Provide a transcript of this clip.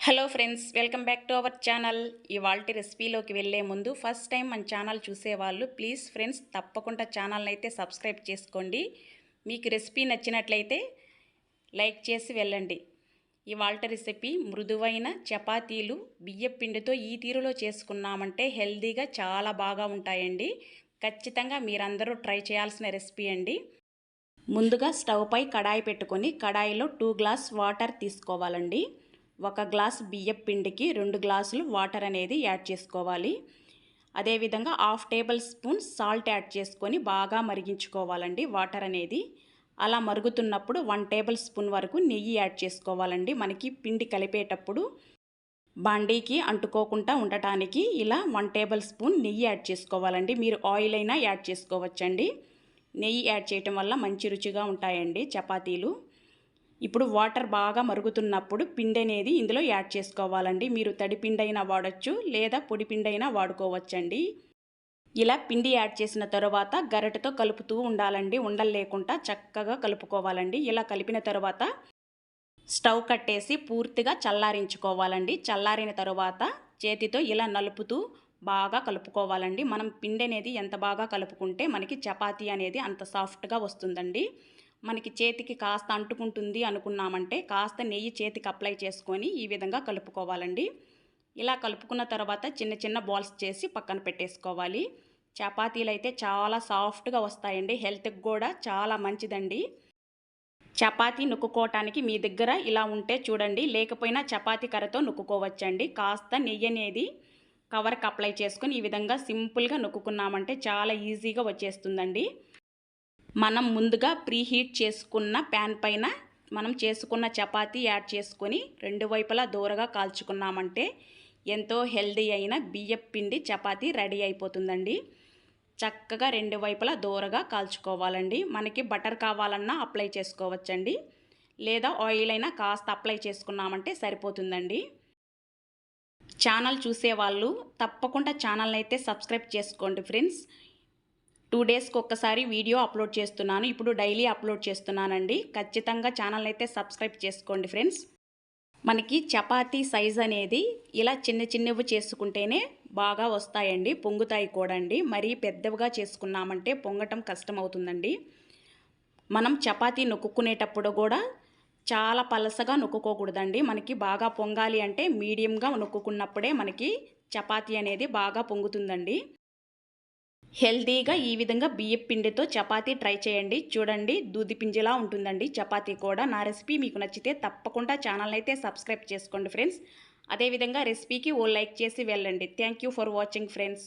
Hello friends welcome back to our channel ఇవాళ రెసిపీలోకి వెళ్ళే ముందు ఫస్ట్ టైం మన ఛానల్ చూసేవాళ్ళు ప్లీజ్ ఫ్రెండ్స్ తప్పకుండా ఛానల్ని అయితే సబ్స్క్రైబ్ చేసుకోండి. మీకు రెసిపీ నచ్చినట్లయితే లైక్ చేసి వెళ్ళండి. ఇవాళ రెసిపీ మృదువైన చపాతీలు బియ్యపిండితో ఈ తీరులో చేసుకున్నామంటే హెల్దీగా చాలా బాగా ఉంటాయండి. ఖచ్చితంగా మీరందరూ ట్రై చేయాల్సిన రెసిపీ అండి. ముందుగా స్టవ్ పై కడాయి పెట్టుకొని కడాయిలో టూ గ్లాస్ వాటర్ తీసుకోవాలండి. ఒక గ్లాస్ బియ్యం పిండికి రెండు గ్లాసులు వాటర్ అనేది యాడ్ చేసుకోవాలి. అదేవిధంగా half tablespoon salt add చేసుకొని బాగా మరిగించుకోవాలండి వాటర్ అనేది. అలా మరుగుతున్నప్పుడు వన్ టేబుల్ స్పూన్ వరకు నెయ్యి యాడ్ చేసుకోవాలండి. మనకి పిండి కలిపేటప్పుడు బాండీకి అంటుకోకుండా ఉండటానికి ఇలా వన్ టేబుల్ స్పూన్ నెయ్యి యాడ్ చేసుకోవాలండి. మీరు ఆయిల్ అయినా యాడ్ చేసుకోవచ్చండి. నెయ్యి యాడ్ చేయటం వల్ల మంచి రుచిగా ఉంటాయండి చపాతీలు. ఇప్పుడు వాటర్ బాగా మరుగుతున్నప్పుడు పిండి అనేది ఇందులో యాడ్ చేసుకోవాలండి. మీరు తడి పిండైనా వాడచ్చు లేదా పొడి పిండైనా వాడుకోవచ్చండి. ఇలా పిండి యాడ్ చేసిన తర్వాత గరిటతో కలుపుతూ ఉండాలండి. ఉండలు లేకుండా చక్కగా కలుపుకోవాలండి. ఇలా కలిపిన తర్వాత స్టవ్ కట్టేసి పూర్తిగా చల్లారించుకోవాలండి. చల్లారిన తర్వాత చేతితో ఇలా నలుపుతూ బాగా కలుపుకోవాలండి. మనం పిండి అనేది ఎంత బాగా కలుపుకుంటే మనకి చపాతీ అనేది అంత సాఫ్ట్గా వస్తుందండి. మనకి చేతికి కాస్త అంటుకుంటుంది అనుకున్నామంటే కాస్త నెయ్యి చేతికి అప్లై చేసుకొని ఈ విధంగా కలుపుకోవాలండి. ఇలా కలుపుకున్న తర్వాత చిన్న చిన్న బాల్స్ చేసి పక్కన పెట్టేసుకోవాలి. చపాతీలు అయితే చాలా సాఫ్ట్గా వస్తాయండి. హెల్త్కి కూడా చాలా మంచిదండి. చపాతీ నొక్కుకోవటానికి మీ దగ్గర ఇలా ఉంటే చూడండి. లేకపోయినా చపాతీ కర్రతో నొక్కుకోవచ్చండి. కాస్త నెయ్యి అనేది కవర్కి అప్లై చేసుకొని ఈ విధంగా సింపుల్గా నొక్కుకున్నామంటే చాలా ఈజీగా వచ్చేస్తుందండి. మనం ముందుగా ప్రీహీట్ చేసుకున్న ప్యాన్ పైన మనం చేసుకున్న చపాతీ యాడ్ చేసుకొని రెండు వైపులా దూరగా కాల్చుకున్నామంటే ఎంతో హెల్దీ అయిన బియ్యం పిండి చపాతీ రెడీ అయిపోతుందండి. చక్కగా రెండు వైపులా దూరగా కాల్చుకోవాలండి. మనకి బటర్ కావాలన్నా అప్లై చేసుకోవచ్చండి. లేదా ఆయిల్ అయినా కాస్త అప్లై చేసుకున్నామంటే సరిపోతుందండి. ఛానల్ చూసేవాళ్ళు తప్పకుండా ఛానల్ని అయితే సబ్స్క్రైబ్ చేసుకోండి ఫ్రెండ్స్. టూ డేస్కి ఒక్కసారి వీడియో అప్లోడ్ చేస్తున్నాను. ఇప్పుడు డైలీ అప్లోడ్ చేస్తున్నానండి. ఖచ్చితంగా ఛానల్ అయితే సబ్స్క్రైబ్ చేసుకోండి ఫ్రెండ్స్. మనకి చపాతీ సైజ్ అనేది ఇలా చిన్న చిన్నవి చేసుకుంటేనే బాగా వస్తాయండి. పొంగుతాయి కూడా అండి మరీ పెద్దవిగా చేసుకున్నామంటే పొంగటం కష్టం అవుతుందండి మనం చపాతీ నొక్కునేటప్పుడు కూడా చాలా పలసగా నొక్కుకోకూడదండి. మనకి బాగా పొంగాలి అంటే మీడియంగా నొక్కుకున్నప్పుడే మనకి చపాతీ అనేది బాగా పొంగుతుందండి. హెల్తీగా ఈ విధంగా బియ్యం పిండితో చపాతీ ట్రై చేయండి. చూడండి దూది పింజలా ఉంటుందండి. చపాతీ కూడా నా రెసిపీ మీకు నచ్చితే తప్పకుండా ఛానల్ అయితే సబ్స్క్రైబ్ చేసుకోండి ఫ్రెండ్స్. అదేవిధంగా రెసిపీకి ఓ లైక్ చేసి వెళ్ళండి. Thank for watching friends.